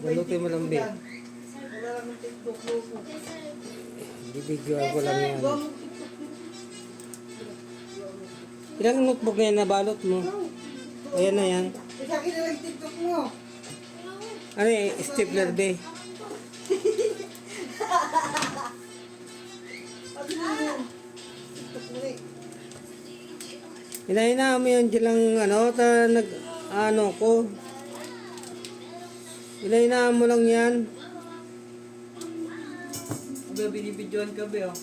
Balutin mo lang, Be. Wala lang ng TikTok mo. Bibidyoan ko lang yan. Ilang notebook na yan nabalot mo? Ayan na yan. Eh, sa akin na lang TikTok mo. Ano eh, stapler be? Sabi mo yun. TikTok mo eh. Hinahina mo yan dyan lang, ano, ta, nag, ano ko. Hinahina mo lang yan. Abi, binibidyoan ka ba, oh?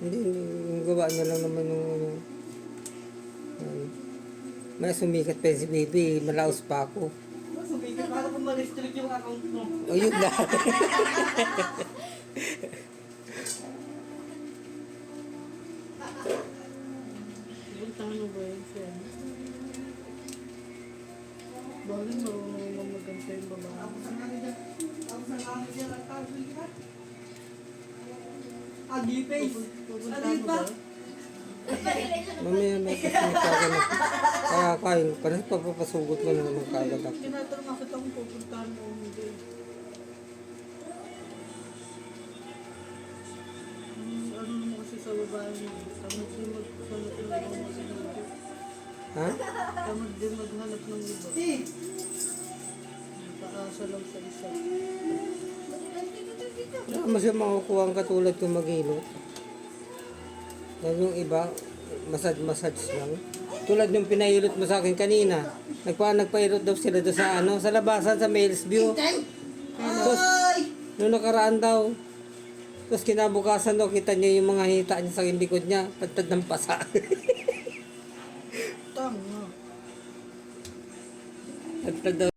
Hindi, yung gawa niya lang naman yung, ano, ano. May sumikat pa si baby, malaos pa ako. Sumikat para kung ma-restrict yung account mo. O yun lang. Puntahan mo ba yun siya? Bakit mo maganda yung babae? Tapos ang kami dyan. Tapos ang kami dyan. Ang tawag mo dyan. Ugly face. Mo pa? Mamaya may kasinita ka na. Kaya kain, parang papapasugot mo na naman kagad ako. Tinatanong kita kung pupuntahan mo hindi. Ano naman kasi sa babae mo? Tamad din maghanap ng maghanap. Ha? Tamad din maghanap ng iba. Eh, Paasa lang sa isa. Wala mo siya makukuha ang katulad kong mag-ilot. Yan yung iba, massage-massage lang. Tulad yung pinailot mo sa akin kanina. Nagpa nagpailot daw sila doon sa ano, sa labasan sa Males View. Tapos, nung nakaraan daw, tapos kinabukasan daw, kita niya yung mga hita niya sa likod niya, patad ng pasa. Tama. Patad daw